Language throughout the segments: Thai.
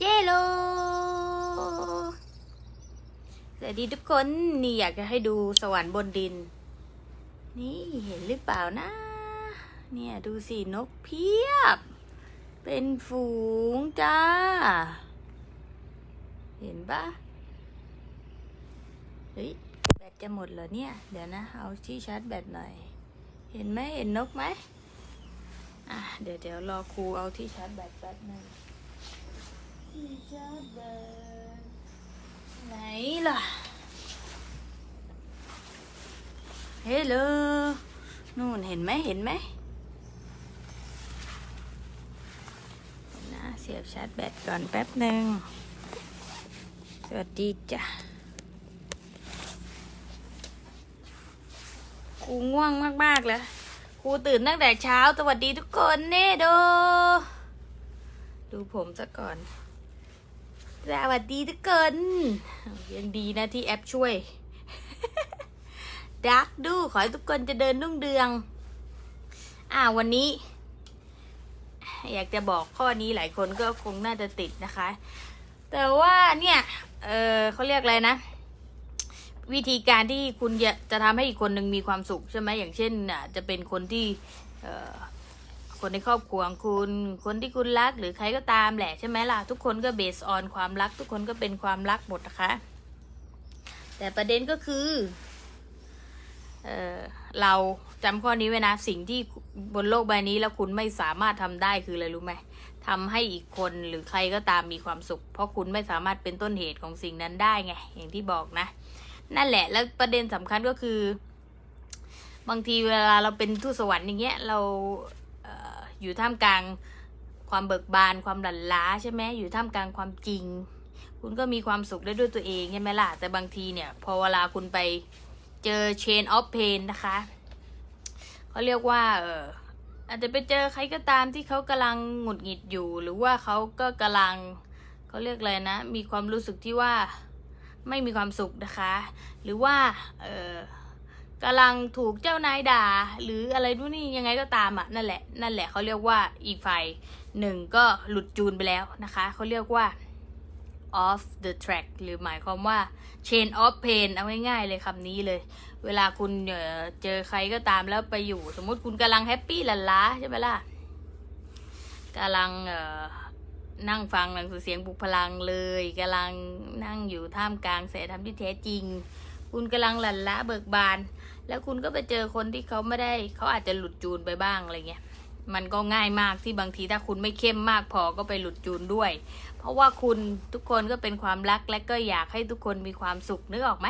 เยโลสวัสดีทุกคนนี่อยากจะให้ดูสวรรค์บนดิน นี่เห็นหรือเปล่านะ เนี่ยดูสินกเพียบ เป็นฝูงจ้า เห็นปะเฮ้ยแบตจะหมดเหรอเนี่ย เดี๋ยวนะ เอาที่ชาร์จแบตหน่อย เห็นไหมเห็นนกไหมอะเดี๋ยวเดี๋ยวรอครูเอาที่ชาร์จแบตแป๊บหนึงที่ชาร์จแบต ไหนล่ะ เฮ้ยเลนู่นเห็นไหมเห็นไหมเดี๋ยวนะเสียบชาร์จแบตก่อนแป๊บหนึ่ง สวัสดีจ้ะครูง่วงมากๆเลยครูตื่นตั้งแต่เช้า สวัสดีทุกคนเน่โดดูผมซะก่อน สวัสดีทุกคนยังดีนะที่แอปช่วยดักดูขอให้ทุกคนจะเดินรุ่งเรือง อ่าวันนี้ อยากจะบอกข้อนี้หลายคนก็คงน่าจะติดนะคะ แต่ว่าเนี่ย เออเขาเรียกอะไรนะ วิธีการที่คุณจะจะทำให้อีกคนหนึ่งมีความสุขใช่ไหมอย่างเช่นอะจะเป็นคนที่ คนในครอบครัวของคุณ คนที่คุณรักหรือใครก็ตามแหละใช่ไหมล่ะ ทุกคนก็เบสออนความรัก ทุกคนก็เป็นความรักหมดนะคะ แต่ประเด็นก็คือเออเราจำข้อนี้ไว้นะ สิ่งที่บนโลกใบนี้แล้วคุณไม่สามารถทำได้คืออะไรรู้ไหมทำให้อีกคนหรือใครก็ตามมีความสุข เพราะคุณไม่สามารถเป็นต้นเหตุของสิ่งนั้นได้ไง อย่างที่บอกนะ นั่นแหละแล้วประเด็นสำคัญก็คือ บางทีเวลาเราเป็นทูตสวรรค์อย่างเงี้ยเรา อยู่ท่ามกลางความเบิกบานความหลั่นล้าใช่ไหมอยู่ท่ามกลางความจริง คุณก็มีความสุขได้ด้วยตัวเองใช่ไหมล่ะ แต่บางทีเนี่ย พอเวลาคุณไปเจอ chain of pain นะคะเขาเรียกว่าเอออาจจะไปเจอใครก็ตามที่เขากำลังหงุดหงิดอยู่ หรือว่าเขาก็กำลังเขาเรียกอะไรนะ มีความรู้สึกที่ว่าไม่มีความสุขนะคะ หรือว่าเออ กำลังถูกเจ้านายด่า หรืออะไรนู่นนี่ยังไงก็ตามอะนั่นแหละนั่นแหละเขาเรียกว่าอีกฝ่ายหนึ่งก็หลุดจูนไปแล้วนะคะเขาเรียกว่า off the track หรือหมายความว่า chain of pain เอาง่ายๆเลยคำนี้เลย เวลาคุณเจอใครก็ตามแล้วไปอยู่ สมมติคุณกำลังแฮปปี้ลันล้าใช่ไหมล่ะกำลังนั่งฟังหนังสือเสียงปลุกพลังเลยกำลังนั่งอยู่ท่ามกลางแสงธรรมที่แท้จริง คุณกำลังหลั่นละเบิกบาน แล้วคุณก็ไปเจอคนที่เขาไม่ได้เขาอาจจะหลุดจูนไปบ้างอะไรเงี้ยมันก็ง่ายมากที่บางทีถ้าคุณไม่เข้มมากพอก็ไปหลุดจูนด้วย เพราะว่าคุณทุกคนก็เป็นความรักและก็อยากให้ทุกคนมีความสุขนึกออกไหม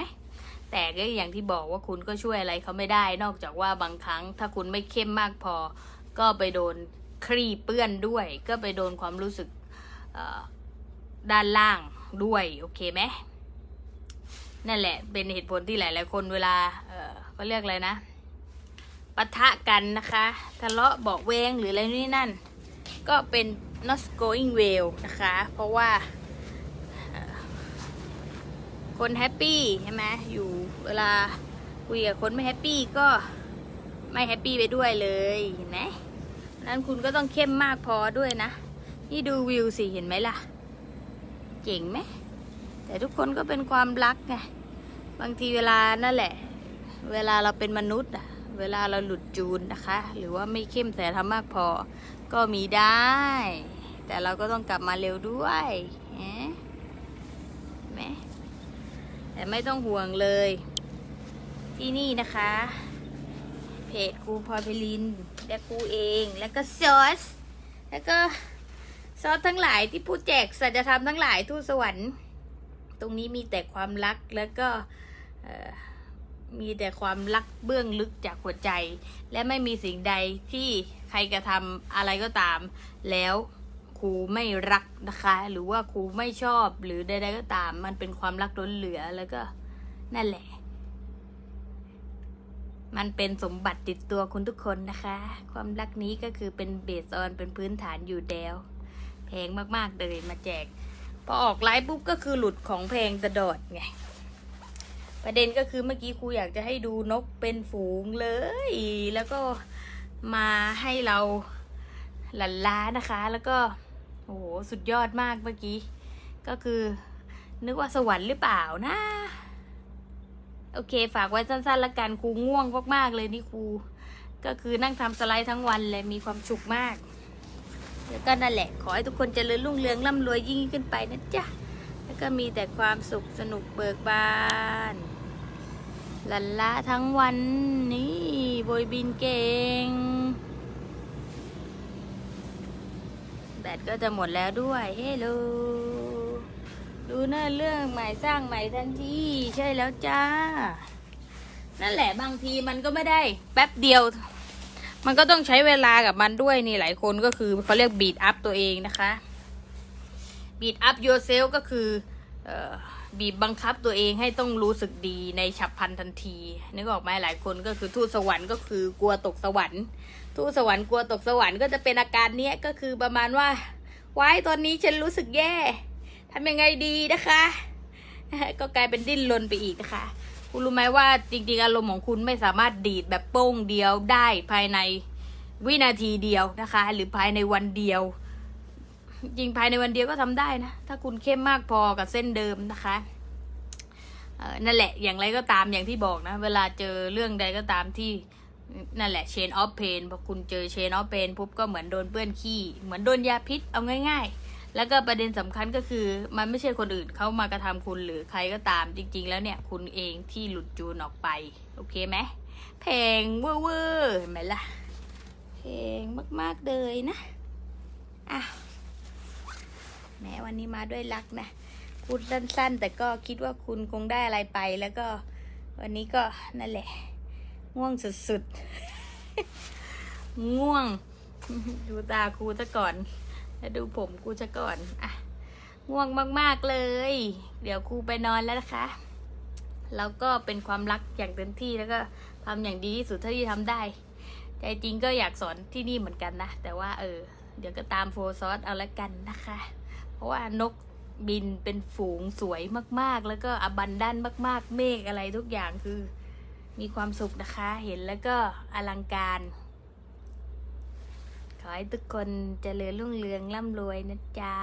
แต่ก็อย่างที่บอกว่าคุณก็ช่วยอะไรเขาไม่ได้ นอกจากว่าบางครั้งถ้าคุณไม่เข้มมากพอ ก็ไปโดนครีเปื้อนด้วย ก็ไปโดนความรู้สึกด้านล่างด้วยโอเคไหมนั่นแหละเป็นเหตุผลที่หลาย ๆ คนเวลา เขาเรียกอะไรนะปะทะกันนะคะทะเลาะบอกแวงหรืออะไรนี่นั่น ก็เป็น not going well นะคะ เพราะว่าคนแฮปปี้ใช่ไหมอยู่เวลาคุยกับคนไม่แฮปปี้ก็ไม่แฮปปี้ไปด้วยเลยเห็นไหมนั้นคุณก็ต้องเข้มมากพอด้วยนะ นี่ดูวิวสิเห็นไหมล่ะ เจ๋งไหมแต่ทุกคนก็เป็นความรักไงบางทีเวลานั่นแหละ เวลาเราเป็นมนุษย์อะเวลาเราหลุดจูนนะคะ หรือว่าไม่เข้มแสทำมากพอ ก็มีได้ แต่เราก็ต้องกลับมาเร็วด้วยเห็นไหมแต่ไม่ต้องห่วงเลย ที่นี่นะคะ เพจครูพอยไพลิน และครูเอง แล้วก็ซอส แล้วก็ซอสทั้งหลายที่ผู้แจกสัจธรรมทั้งหลายทูตสวรรค์ ตรงนี้มีแต่ความรักแล้วก็เอ่อ มีแต่ความรักเบื้องลึกจากหัวใจ และไม่มีสิ่งใดที่ใครกระทำอะไรก็ตาม แล้วครูไม่รักนะคะ หรือว่าครูไม่ชอบหรือใดๆก็ตาม มันเป็นความรักล้นเหลือแล้วก็นั่นแหละ มันเป็นสมบัติติดตัวคุณทุกคนนะคะ ความรักนี้ก็คือเป็นเบสออนเป็นพื้นฐานอยู่แล้วแพงมากๆเลยมาแจก พอออกไลฟ์ปุ๊บก็คือหลุดของแพงตลอดไง ประเด็นก็คือเมื่อกี้ครูอยากจะให้ดูนกเป็นฝูงเลย แล้วก็มาให้เราหลันล้านะคะ แล้วก็โอ้โหสุดยอดมากเมื่อกี้ ก็คือ นึกว่าสวรรค์หรือเปล่านะ โอเค ฝากไว้สั้นๆละกันครูง่วงมากๆเลยนี่ครูก็คือนั่งทำสไลด์ทั้งวันเลยมีความสุขมาก แล้วก็นั่นแหละ ขอให้ทุกคนเจริญรุ่งเรืองร่ำรวยยิ่งขึ้นไปนะจ๊ะ แล้วก็มีแต่ความสุขสนุกเบิกบาน ลันละทั้งวันนี่โบยบินเก่ง แบตก็จะหมดแล้วด้วยเฮลโลดูเนื้อเรื่องใหม่สร้างใหม่ทันทีใช่แล้วจ้า นั่นแหละบางทีมันก็ไม่ได้ แป๊บเดียว มันก็ต้องใช้เวลากับมันด้วยนี่หลายคนก็คือเขาเรียกบีดอัพตัวเองนะคะบีดอัพ yourself ก็คืออบีบบังคับตัวเองให้ต้องรู้สึกดีในฉับพลันทันที นึกออกไหมหลายคนก็คือทูตสวรรค์ก็คือกลัวตกสวรรค์ ทูตสวรรค์กลัวตกสวรรค์ก็จะเป็นอาการเนี้ยก็คือประมาณว่าว้ายตอนนี้ฉันรู้สึกแย่ทำยังไงดีนะคะ ก็กลายเป็นดิ้นรนไปอีกนะคะ คุณรู้ไหมว่าจริงๆอารมณ์ของคุณไม่สามารถดีดแบบโป้งเดียวได้ภายในวินาทีเดียวนะคะ หรือภายในวันเดียว จริงภายในวันเดียวก็ทำได้นะ ถ้าคุณเข้มมากพอกับเส้นเดิมนะคะนั่นแหละอย่างไรก็ตามอย่างที่บอกนะ เวลาเจอเรื่องใดก็ตามที่นั่นแหละ chain of pain พอคุณเจอ chain of pain ปุ๊บก็เหมือนโดนเปื้อนขี้ เหมือนโดนยาพิษเอาง่าย ๆ แล้วก็ประเด็นสำคัญก็คือ มันไม่ใช่คนอื่นเขามากระทำคุณหรือใครก็ตามจริง ๆ แล้วเนี่ยคุณเองที่หลุดจูนออกไป โอเคไหมแพงเวอร์เวอร์เห็นไหมล่ะแพงมากๆเลยนะอะ แม้วันนี้มาด้วยรักนะพูดสั้นๆ แต่ก็คิดว่าคุณคงได้อะไรไปแล้วก็วันนี้ก็นั่นแหละ ง่วงสุดๆ ง่วง ดูตาครูซะก่อน แล้วดูผมครูซะก่อนอะง่วงมากๆเลย เดี๋ยวครูไปนอนแล้วนะคะ แล้วก็เป็นความรักอย่างเต็มที่แล้วก็ทำอย่างดีที่สุดเท่าที่ทำได้ ใจจริงก็อยากสอนที่นี่เหมือนกันนะ แต่ว่าเออ เดี๋ยวก็ตามโฟร์ซอสเอาละกันนะคะ เพราะว่านกบินเป็นฝูงสวยมากๆ แล้วก็อบันดันมาก ๆ เมฆอะไรทุกอย่างคือมีความสุขนะคะ เห็นแล้วก็อลังการ ขอให้ทุกคนเจริญรุ่งเรืองร่ำรวยนะจ๊ะ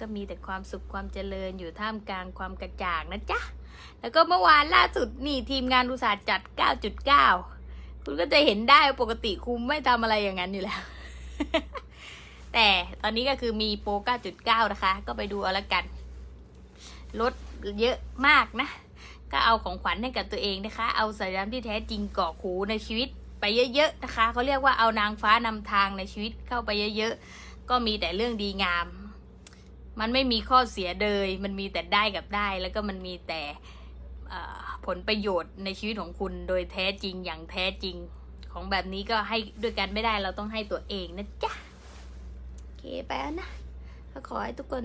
ก็มีแต่ความสุขความเจริญอยู่ท่ามกลางความกระจ่างนะจ๊ะ แล้วก็เมื่อวานล่าสุดนี่ทีมงานอุตสาห์จัด 9.9 คุณก็จะเห็นได้ปกติคุมไม่ทำอะไรอย่างนั้นอยู่แล้ว แต่ตอนนี้ก็คือมีโปร 9.9 นะคะ ก็ไปดูเอาละกัน ลดเยอะมากนะ ก็เอาของขวัญให้กับตัวเองนะคะ เอาสัญญาณที่แท้จริงเกาะหูในชีวิตไปเยอะๆนะคะเขาเรียกว่าเอานางฟ้านำทางในชีวิตเข้าไปเยอะๆ ก็มีแต่เรื่องดีงาม มันไม่มีข้อเสียเลยมันมีแต่ได้กับได้ แล้วก็มันมีแต่ผลประโยชน์ในชีวิตของคุณโดยแท้จริงอย่างแท้จริง ของแบบนี้ก็ให้ด้วยกันไม่ได้เราต้องให้ตัวเองนะจ๊ะ เคไปแล้วนะก็ขอให้ทุกคน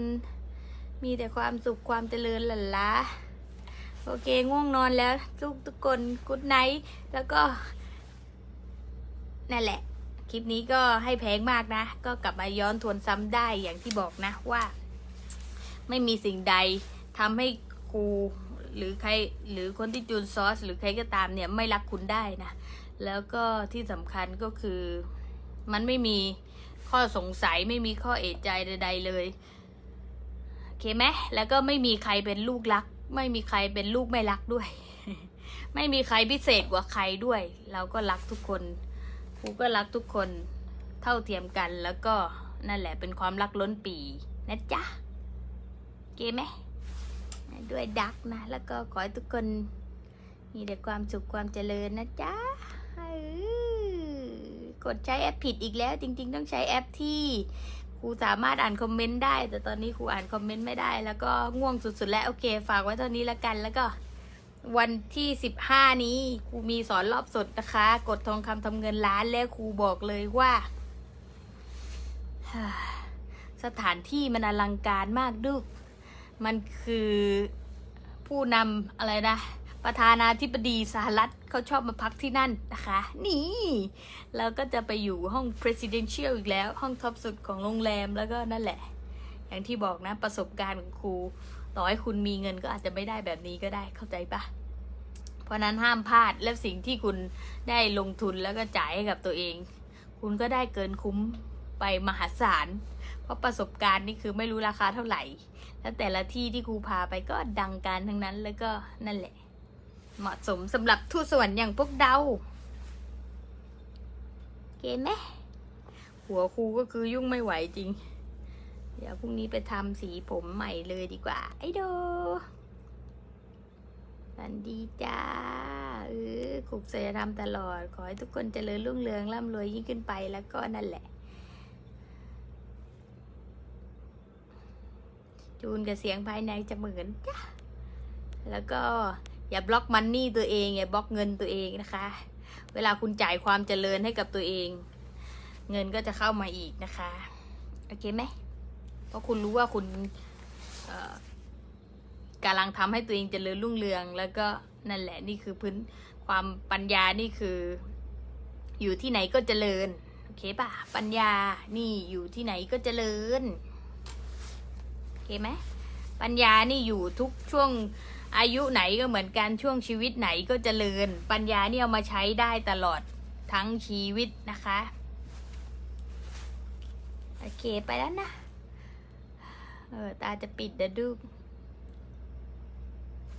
มีแต่ความสุขความเจริญหลั่นล้าโอเคง่วงนอนแล้ว ทุกทุกคนกุ๊ดไนท์แล้วก็นั่นแหละ คลิปนี้ก็ให้แพงมากนะ ก็กลับมาย้อนทวนซ้ำได้อย่างที่บอกนะว่า ไม่มีสิ่งใดทำให้ครูหรือใครหรือคนที่จูนซอส หรือใครก็ตามเนี่ยไม่รักคุณได้นะ แล้วก็ที่สำคัญก็คือมันไม่มี ข้อสงสัยไม่มีข้อเอะใจใด ๆ เลยโอเคไหมแล้วก็ไม่มีใครเป็นลูกรัก ไม่มีใครเป็นลูกไม่รักด้วย ไม่มีใครพิเศษกว่าใครด้วย เราก็รักทุกคนครูก็รักทุกคนเท่าเทียมกันแล้วก็นั่นแหละเป็นความรักล้นปีนะจ๊ะเคไหมด้วยดักนะ แล้วก็ขอให้ทุกคนมีแต่ความสุขความเจริญนะจ๊ะ กดใช้แอปผิดอีกแล้ว จริง ๆ ต้องใช้แอปที่ครูสามารถอ่านคอมเมนต์ได้ แต่ตอนนี้ครูอ่านคอมเมนต์ไม่ได้ แล้วก็ง่วงสุดๆ แล้วโอเค ฝากไว้เท่านี้ล้วกันแล้วก็ วันที่สิบห้านี้ครูมีสอนรอบสดนะคะ กดทองคำทำเงินล้านแล้วครูบอกเลยว่าสถานที่มันอลังการมากดูมันคือผู้นำอะไรนะ ประธานาธิบดีสหรัฐเขาชอบมาพักที่นั่นนะคะ นี่เราก็จะไปอยู่ห้อง presidential อีกแล้ว ห้องท็อปสุดของโรงแรมแล้วก็นั่นแหละ อย่างที่บอกนะประสบการณ์ของครู ต่อให้คุณมีเงินก็อาจจะไม่ได้แบบนี้ก็ได้เข้าใจปะเพราะนั้นห้ามพลาดและสิ่งที่คุณได้ลงทุนแล้วก็จ่ายให้กับตัวเอง คุณก็ได้เกินคุ้มไปมหาศาลเพราะประสบการณ์นี่คือไม่รู้ราคาเท่าไหร่ แล้วแต่ละที่ที่ครูพาไปก็ดังการทั้งนั้นแล้วก็นั่นแหละ เหมาะสมสำหรับทูตสวรรค์อย่างพวกเราเกมไหมหัวครูก็คือยุ่งไม่ไหวจริง เดี๋ยวพรุ่งนี้ไปทำสีผมใหม่เลยดีกว่า ไอ้โดสวัสดีจ้าเออขุกเสยธรรมตลอด ขอให้ทุกคนเจริญรุ่งเรืองร่ำรวยยิ่งขึ้นไปแล้วก็นั่นแหละ จูนกับเสียงภายในจะเหมือนจ้ะแล้วก็ อย่าบล็อกมันนี่ตัวเองอย่าบล็อกเงินตัวเองนะคะ เวลาคุณจ่ายความเจริญให้กับตัวเอง เงินก็จะเข้ามาอีกนะคะโอเคไหมเพราะคุณรู้ว่าคุณกำลังทำให้ตัวเองเจริญรุ่งเรือง แล้วก็นั่นแหละนี่คือพื้นความปัญญานี่คือ อยู่ที่ไหนก็เจริญโอเคป่ะปัญญานี่อยู่ที่ไหนก็เจริญโอเคไหมปัญญานี่อยู่ทุกช่วง อายุไหนก็เหมือนกันช่วงชีวิตไหนก็เจริญ ปัญญานี่เอามาใช้ได้ตลอดทั้งชีวิตนะคะ โอเคไปแล้วนะ เออ ตาจะปิดเดี๋ยวดู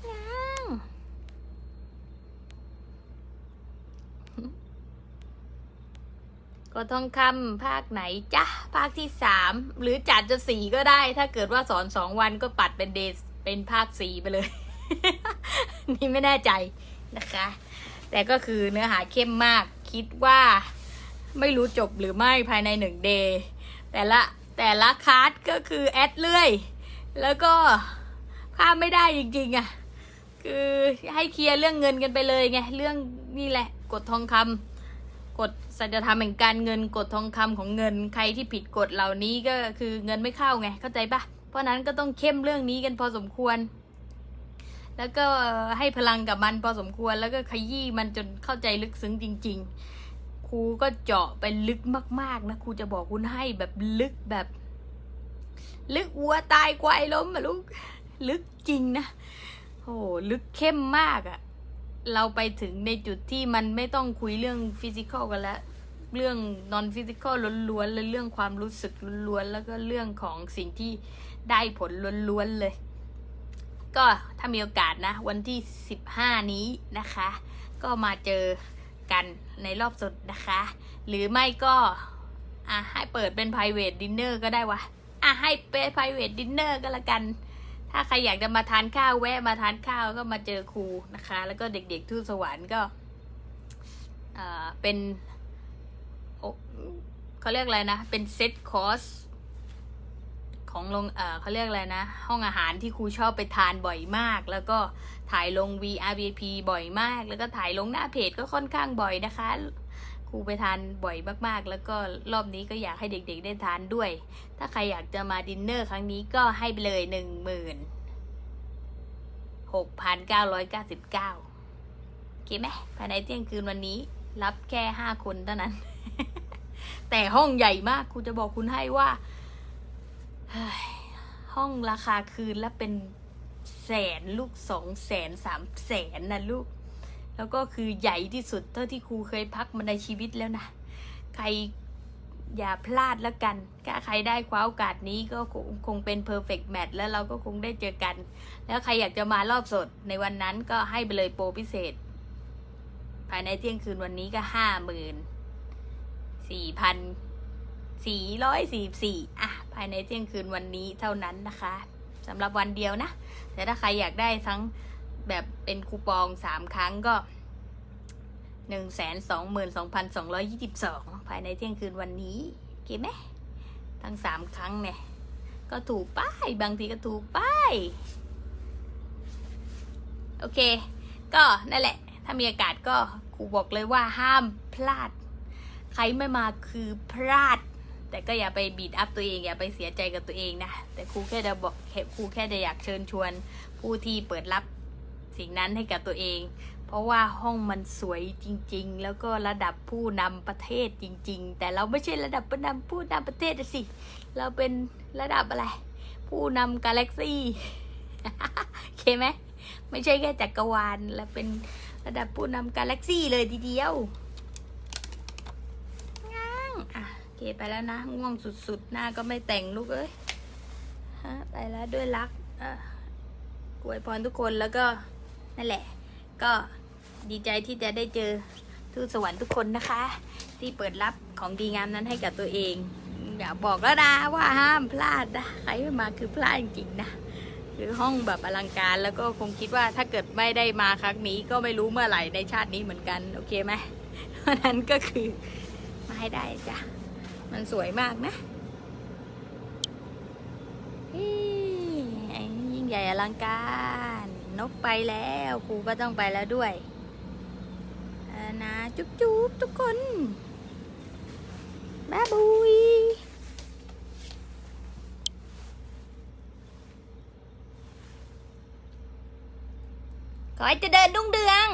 ยังก็ทองคำภาคไหนจ้ะ ภาคที่สามหรือจัดจะสี่ก็ได้ ถ้าเกิดว่าสอนสองวันก็ปัดเป็นเดย์เป็นภาคสี่ไปเลย นี่ไม่แน่ใจนะคะ แต่ก็คือเนื้อหาเข้มมาก คิดว่าไม่รู้จบหรือไม่ภายในหนึ่งเดย์แต่ละแต่ละคาร์ดก็คือแอดเรื่อย แล้วก็พลาดไม่ได้จริงๆอะ่ะ คือให้เคลียร์เรื่องเงินกันไปเลยไง เรื่องนี่แหละกฎทองคำกฎสัจธรรมแห่งการเงินกฎทองคำของเงินใครที่ผิดกฎเหล่านี้ก็คือเงินไม่เข้าไงเข้าใจปะเพราะนั้นก็ต้องเข้มเรื่องนี้กันพอสมควร แล้วก็ให้พลังกับมันพอสมควรแล้วก็ขยี้มันจนเข้าใจลึกซึ้งจริง ๆ ครูก็เจาะไปลึกมากๆนะครูจะบอกคุณให้แบบลึกแบบ ลึกวัวตายควายล้มอะลูกลึกจริงนะโอ้ลึกเข้มมากอะเราไปถึงในจุดที่มันไม่ต้องคุยเรื่องฟิสิกอลกันแล้วเรื่องนอนฟิสิกอลล้วนๆเลยเรื่องความรู้สึกล้วนๆแล้วก็เรื่องของสิ่งที่ได้ผลล้วนๆเลย ก็ถ้ามีโอกาสนะ วันที่ 15 นี้นะคะ ก็มาเจอกันในรอบสดนะคะ หรือไม่ก็อะให้เปิดเป็น private dinner ก็ได้วะอะให้เป็น private dinner ก็แล้วกัน ถ้าใครอยากจะมาทานข้าวแวะมาทานข้าวก็มาเจอครูนะคะ แล้วก็เด็กๆทูตสวรรค์ก็เอ่อเป็นเขาเรียกอะไรนะ เป็นเซตคอร์ส ของลงเออเขาเรียกอะไรนะ ห้องอาหารที่ครูชอบไปทานบ่อยมาก แล้วก็ถ่ายลง VRVP บ่อยมาก แล้วก็ถ่ายลงหน้าเพจก็ค่อนข้างบ่อยนะคะครูไปทานบ่อยมากๆ แล้วก็รอบนี้ก็อยากให้เด็กๆได้ทานด้วย ถ้าใครอยากจะมาดินเนอร์ครั้งนี้ก็ให้ไปเลยหนึ่งหมื่นหกพันเก้าร้อยเก้าสิบเก้าโอเคไหมภายในเที่ยงคืนวันนี้ รับแค่ห้าคนเท่านั้น แต่ห้องใหญ่มากครูจะบอกคุณให้ว่า ห้องราคาคืนละเป็นแสนลูกสองแสนสามแสนนะลูก แล้วก็คือใหญ่ที่สุดเท่าที่ครูเคยพักมาในชีวิตแล้วนะ ใครอย่าพลาดแล้วกัน ถ้าใครได้คว้าโอกาสนี้ก็คงคงเป็น perfect match แล้วเราก็คงได้เจอกัน แล้วใครอยากจะมารอบสดในวันนั้นก็ให้ไปเลยโปรพิเศษ ภายในเที่ยงคืนวันนี้ก็ห้าหมื่นสี่พันสี่ร้อยสี่สี่อะ ภายในเที่ยงคืนวันนี้เท่านั้นนะคะสำหรับวันเดียวนะ แต่ถ้าใครอยากได้ทั้งแบบเป็นคูปองสามครั้งก็หนึ่งแสนสองหมื่นสองพันสองร้อยี่สิบสองภายในเที่ยงคืนวันนี้โอเคไหมทั้งสามครั้งเนี่ยก็ถูกป้ายบางทีก็ถูกป้ายโอเค ก็นั่นแหละ ถ้ามีโอกาสก็ครูบอกเลยว่าห้ามพลาด ใครไม่มาคือพลาด แต่ก็อย่าไปบีดอัพตัวเองอย่าไปเสียใจกับตัวเองนะ แต่ครูแค่จะบอกแค่ครูแค่จะอยากเชิญชวนผู้ที่เปิดรับสิ่งนั้นให้กับตัวเอง เพราะว่าห้องมันสวยจริง ๆ แล้วก็ระดับผู้นำประเทศจริง ๆ แต่เราไม่ใช่ระดับผู้นำผู้นำประเทศสิ เราเป็นระดับอะไร ผู้นำกาแล็กซี่โอเคไหมไม่ใช่แค่จักรวาลเราเป็นระดับผู้นำกาแล็กซี่เลยทีเดียวง้างอะ เคไปแล้วนะ ง่วงสุดๆ หน้าก็ไม่แต่งลูกเอ้ยฮะไปแล้วด้วยรักอ่ออวยพรทุกคนแล้วก็นั่นแหละ ก็ดีใจที่จะได้เจอทูตสวรรค์ทุกคนนะคะ ที่เปิดรับของดีงามนั้นให้กับตัวเองอย่าบอกแล้วนะว่าห้ามพลาดนะใครไม่มาคือพลาดจริงๆนะคือห้องแบบอลังการแล้วก็คงคิดว่าถ้าเกิดไม่ได้มาครั้งนี้ก็ไม่รู้เมื่อไหร่ในชาตินี้เหมือนกัน โอเคไหมเพราะนั้นก็คือมาให้ได้จ้ะ มันสวยมากนะยิ่งใหญ่อลังการ นกไปแล้วครูก็ต้องไปแล้วด้วยเอานะจุ๊บจุ๊บทุกคนบ๊ายบุยขอให้จะเดินรุ่งเรือง